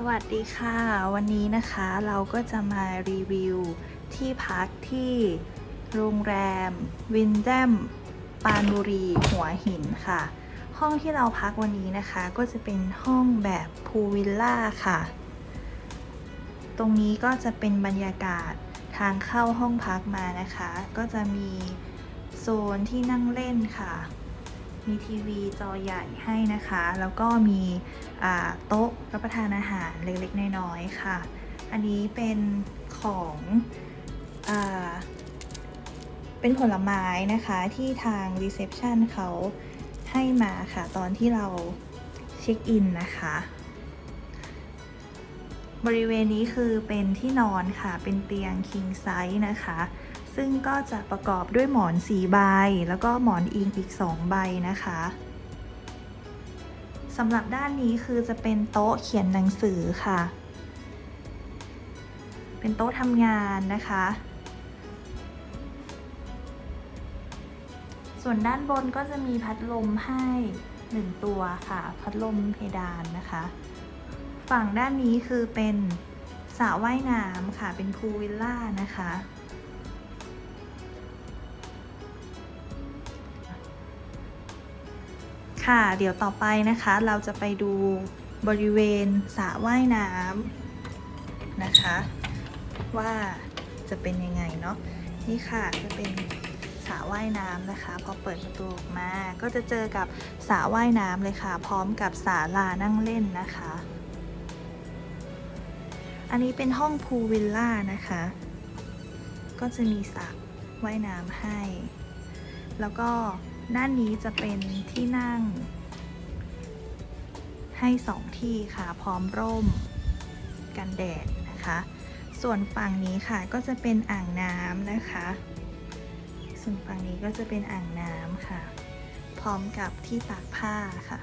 สวัสดีค่ะ วันนี้นะคะเราก็จะมารีวิวที่พักที่โรงแรม วินแดมปานบุรี หัวหินค่ะ ห้องที่เราพักวันนี้นะคะก็จะเป็นห้องแบบพูลวิลล่าค่ะ ตรงนี้ก็จะเป็นบรรยากาศทางเข้าห้องพักมานะคะ ก็จะมีโซนที่นั่งเล่นค่ะ มีทีวีจอใหญ่ให้นะคะ แล้วก็มีโต๊ะรับประทานอาหารเล็กๆ น้อยๆค่ะ อันนี้เป็นของอเป็นผลไม้นะคะที่ทางรีเซพชันเขาให้มาค่ะ ตอนที่เราเช็คอินนะคะ บริเวณนี้คือเป็นที่นอนค่ะ เป็นเตียง king size นะคะ ซึ่งก็จะประกอบด้วยหมอนสีใบ แล้วก็หมอนอิงอีก 2 ใบนะคะสำหรับด้านนี้คือจะเป็นโต๊ะเขียนหนังสือค่ะ เป็นโต๊ะทำงานนะคะ ส่วนด้านบนก็จะมีพัดลมให้1ตัวค่ะ พัดลมเพดานนะคะ ฝั่งด้านนี้คือเป็นสระว่ายน้ำค่ะ เป็นพูลวิลล่านะคะ ค่ะ เดี๋ยวต่อไปนะคะ เราจะไปดูบริเวณสระว่ายน้ำนะคะ ว่าจะเป็นยังไงเนาะนี่ค่ะจะเป็นสระว่ายน้ำนะคะพอเปิดประตูออกมาก็จะเจอกับสระว่ายน้ำเลยค่ะ พร้อมกับศาลานั่งเล่นนะคะ อันนี้เป็นห้องพูลวิลล่านะคะ ก็จะมีสระว่ายน้ำให้ แล้วก็ ด้านนี้จะเป็นที่นั่ง ให้สองที่ค่ะ พร้อมร่มกันแดดนะคะ ส่วนฝั่งนี้ค่ะก็จะเป็นอ่างน้ำนะคะ ส่วนฝั่งนี้ก็จะเป็นอ่างน้ำค่ะ พร้อมกับที่ตากผ้าค่ะ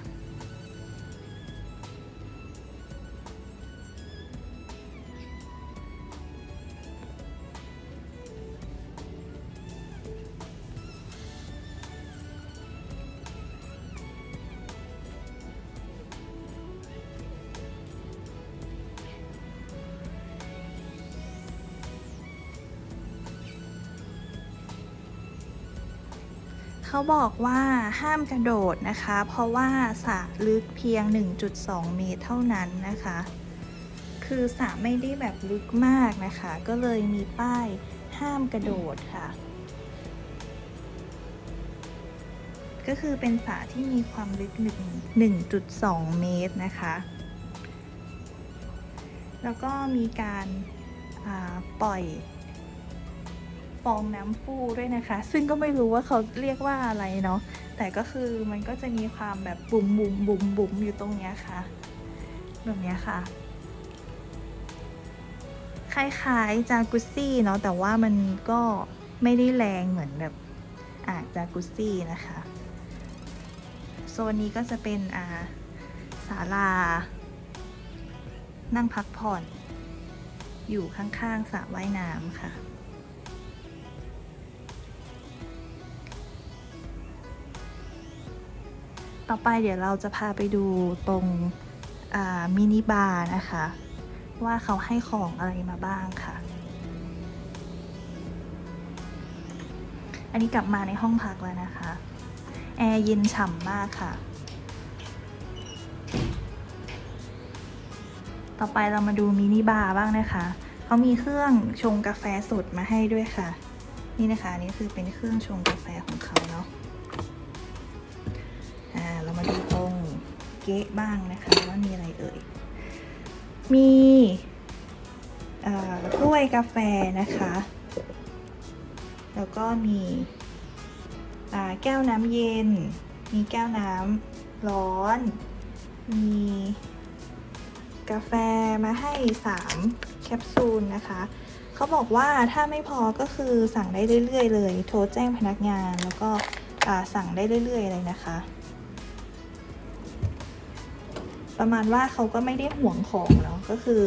เขาบอกว่าห้ามกระโดดนะคะ เพราะว่าสระลึกเพียง 1.2 เมตรเท่านั้นนะคะ คือสระไม่ได้แบบลึกมากนะคะ ก็เลยมีป้ายห้ามกระโดดค่ะ ก็คือเป็นสระที่มีความลึก 1.2 เมตรนะคะ แล้วก็มีการาปล่อย ฟองน้ำฟูด้วยนะคะ ซึ่งก็ไม่รู้ว่าเขาเรียกว่าอะไรเนาะแต่ก็คือมันก็จะมีความแบบบุ๋มบุ๋มบุ๋มบุ๋มอยู่ตรงเนี้ยค่ะ แบบเนี้ยค่ะคล้ายๆจากุซซี่เนาะแต่ว่ามันก็ไม่ได้แรงเหมือนแบบอ่าจากุซี่นะคะโซนนี้ก็จะเป็นอ่าศาลา นั่งพักผ่อน อยู่ข้างๆสระว่ายน้ำค่ะ ต่อไปเดี๋ยวเราจะพาไปดูตรงมินิบาร์นะคะ ว่าเขาให้ของอะไรมาบ้างค่ะ อันนี้กลับมาในห้องพักแล้วนะคะ แอร์เย็นฉ่ำมากค่ะ ต่อไปเรามาดูมินิบาร์บ้างนะคะเขามีเครื่องชงกาแฟสดมาให้ด้วยค่ะ นี่นะคะอันนี่คือเป็นเครื่องชงกาแฟของเขานะ เก๊ะบ้างนะคะว่ามีอะไรเอ่ย มีกล้วยกาแฟนะคะ แล้วก็มีแก้วน้ำเย็น มีแก้วน้ำร้อน มีกาแฟมาให้ 3 แคปซูลนะคะเขาบอกว่าถ้าไม่พอก็คือสั่งได้เรื่อยๆเลย โทรแจ้งพนักงานแล้วก็สั่งได้เรื่อยๆเลยนะคะ ประมาณว่าเขาก็ไม่ได้ห่วงของเนาะก็คือ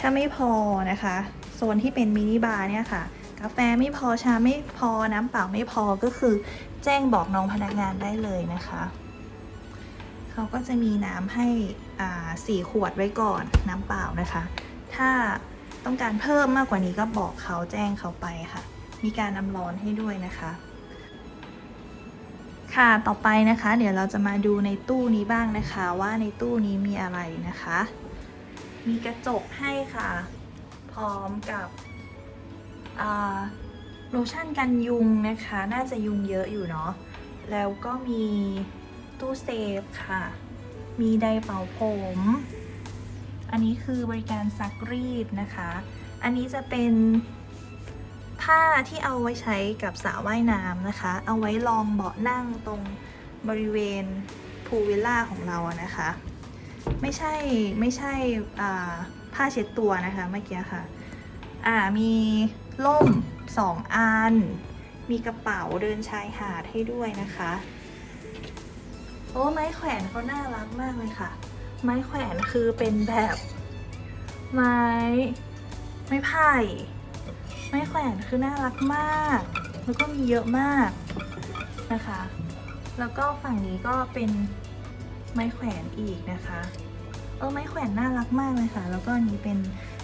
ถ้าไม่พอนะคะโซนที่เป็นมินิบาร์เนี่ยค่ะ กาแฟไม่พอชาไม่พอน้ำเปล่าไม่พอก็คือแจ้งบอกน้องพนักงานได้เลยนะคะเขาก็จะมีน้ำให้อ่าสี่ขวดไว้ก่อนน้ำเปล่านะคะ ถ้าต้องการเพิ่มมากกว่านี้ก็บอกเขาแจ้งเขาไปค่ะ มีการน้ำร้อนให้ด้วยนะคะ ค่ะ ต่อไปนะคะ เดี๋ยวเราจะมาดูในตู้นี้บ้างนะคะ ว่าในตู้นี้มีอะไรนะคะ มีกระจกให้ค่ะ พร้อมกับโลชั่นกันยุงนะคะ น่าจะยุงเยอะอยู่เนาะ แล้วก็มีตู้เซฟค่ะ มีไดเป่าผม อันนี้คือบริการซักรีดนะคะ อันนี้จะเป็น ผ้าที่เอาไว้ใช้กับสระว่ายน้ำนะคะ เอาไว้รองเบาะนั่งตรงบริเวณพูลวิลล่าของเรานะคะ ไม่ใช่ไม่ใช่ผ้าเช็ดตัวนะคะเมื่อกี้ค่ะอ่ามีล่มสองอัน มีกระเป๋าเดินชายหาดให้ด้วยนะคะ โอ้ไม้แขวนเขาน่ารักมากเลยค่ะ ไม้แขวนคือเป็นแบบไม้ไม้ไผ่ ไม้แขวนคือน่ารักมาก แล้วก็มีเยอะมากนะคะ แล้วก็ฝั่งนี้ก็เป็นไม้แขวนอีกนะคะ เออไม้แขวนน่ารักมากเลยค่ะ แล้วก็อันนี้เป็น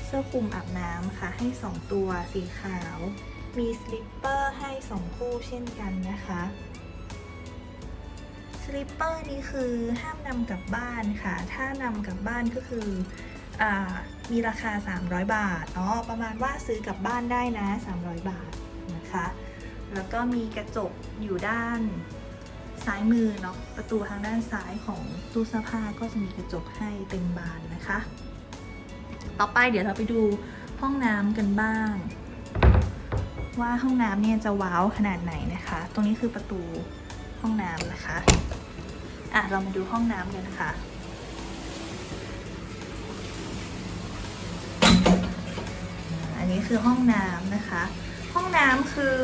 เสื้อคลุมอาบน้ำค่ะ ให้ 2 ตัวสีขาว มีสลิปเปอร์ให้ 2 คู่เช่นกันนะคะสลิปเปอร์นี่คือห้ามนำกลับบ้านค่ะ ถ้านำกลับบ้านก็คือ มีราคา 300 บาทเนาะประมาณว่าซื้อกลับบ้านได้นะ 300 บาทนะคะ แล้วก็มีกระจกอยู่ด้านซ้ายมือเนาะประตูทางด้านซ้ายของตู้เสื้อผ้าก็จะมีกระจกให้เต็มบานนะคะ ต่อไปเดี๋ยวเราไปดูห้องน้ำกันบ้าง ว่าห้องน้ำเนี่ยจะว้าวขนาดไหนนะคะ ตรงนี้คือประตูห้องน้ำนะคะ อะเรามาดูห้องน้ำกันค่ะอั นี้คือห้องน้ำนะคะ ห้องน้ำคือ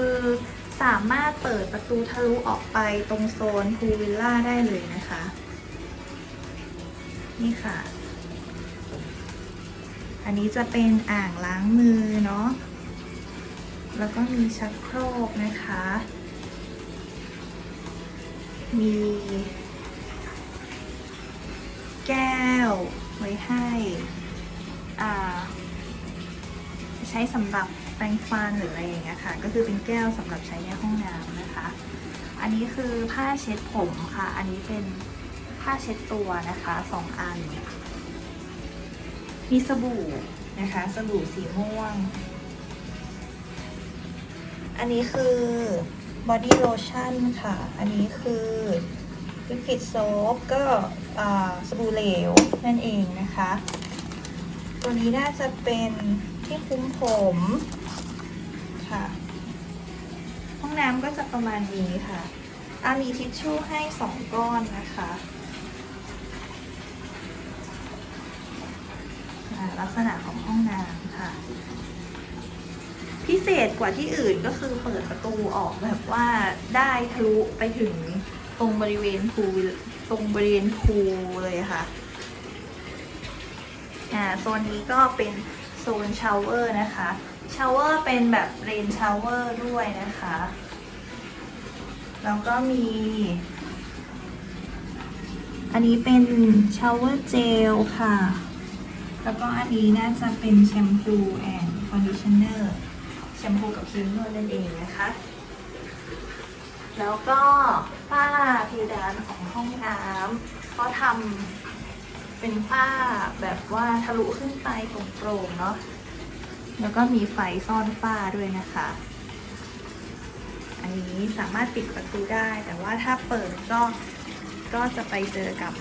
สามารถเปิดประตูทะลุออกไปตรงโซนพูวิลล่าได้เลยนะคะ นี่ค่ะ อันนี้จะเป็นอ่างล้างมือเนาะ แล้วก็มีชักโครกนะคะ มีแก้วไว้ให้ อ่า ใช้สำหรับแปรงฟันหรืออะไรอย่างเงี้ยค่ะ ก็คือเป็นแก้วสำหรับใช้ในห้องน้ำนะคะ อันนี้คือผ้าเช็ดผมค่ะ อันนี้เป็นผ้าเช็ดตัวนะคะสองอัน มีสบู่นะคะสบู่สีม่วง อันนี้คือบอดี้โลชั่นค่ะ อันนี้คือลิควิดโซฟก็สบู่เหลวนั่นเองนะคะ ตัวนี้น่าจะเป็น ที่คลุมผมค่ะ ห้องน้ำก็จะประมาณนี้ค่ะอามีทิชชู่ให้สองก้อนนะคะอ่าลักษณะของห้องน้ำค่ะ พิเศษกว่าที่อื่นก็คือเปิดประตูออกแบบว่าได้ทะลุไปถึงตรงบริเวณพูตรงบริเวณพูเลยค่ะ อ่าโซนนี้ก็เป็น นชาวเวอร์นะคะชาวเวอร์เป็นแบบเรนชาวเวอร์ด้วยนะคะ แล้วก็มี อันนี้เป็นชาวเวอร์เจลค่ะ แล้วก็อันนี้น่าจะเป็นแชมพูแอนด์คอนดิชเนอร์แชมพูกับครีมนวดนั่นเองนะคะ แล้วก็ฝ้าเพดานของห้องน้ำก็ทำ เป็นฝ้าแบบว่าทะลุขึ้นไปโปร่งๆเนาะแล้วก็มีไฟซ่อนฝ้าด้วยนะคะ อันนี้สามารถปิดประตูได้ แต่ว่าถ้าเปิดก็ก็จะไปเจอกับ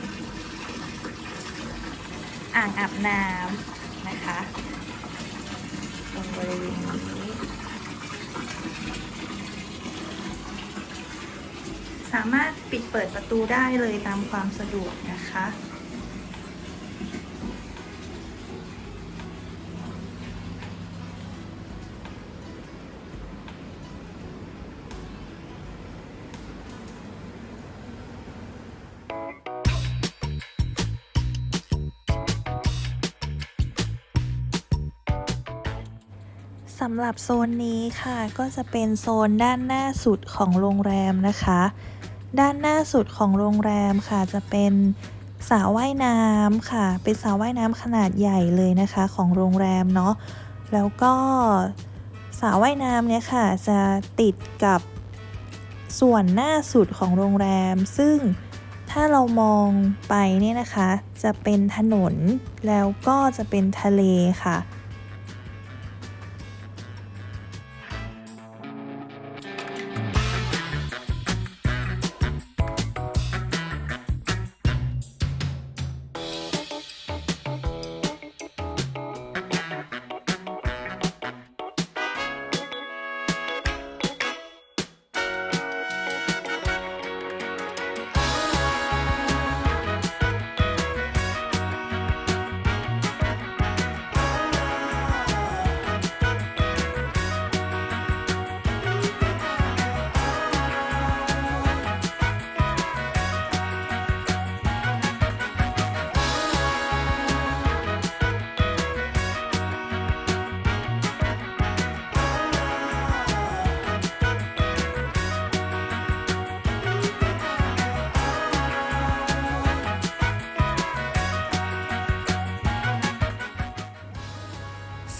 อ่างอาบน้ำนะคะตรงบริเวณนี้สามารถปิดเปิดประตูได้เลยตามความสะดวกนะคะ สำหรับโซนนี้ค่ะก็จะเป็นโซนด้านหน้าสุดของโรงแรมนะคะ ด้านหน้าสุดของโรงแรมค่ะจะเป็นสระว่ายน้ำค่ะ เป็นสระว่ายน้ำขนาดใหญ่เลยนะคะของโรงแรมเนาะแล้วก็สระว่ายน้ำเนี่ยค่ะจะติดกับส่วนหน้าสุดของโรงแรม ซึ่งถ้าเรามองไปเนี่ยนะคะ จะเป็นถนนแล้วก็จะเป็นทะเลค่ะ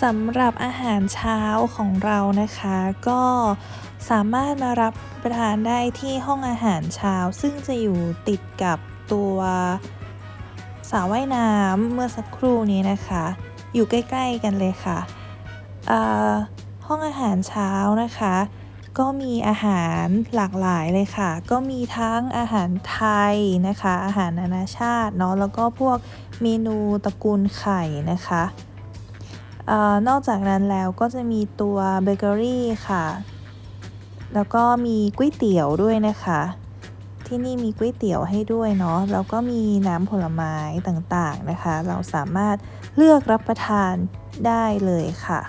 สำหรับอาหารเช้าของเรานะคะ ก็สามารถมารับประทานได้ที่ห้องอาหารเช้า ซึ่งจะอยู่ติดกับตัวสระว่ายน้ำเมื่อสักครู่นี้นะคะ อยู่ใกล้ ๆ กันเลยค่ะห้องอาหารเช้านะคะ ก็มีอาหารหลากหลายเลยค่ะ ก็มีทั้งอาหารไทยนะคะ อาหารนานาชาติเนาะแล้วก็พวกเมนูตระกูลไข่นะคะ อนอกจากนั้นแล้วก็จะมีตัวเบเกอรี่ค่ะ แล้วก็มีก๋วยเตี๋ยวด้วยนะคะ ที่นี่มีก๋วยเตี๋ยวให้ด้วยเนาะ แล้วก็มีน้ำผลไม้ต่างๆนะคะ เราสามารถเลือกรับประทานได้เลยค่ะ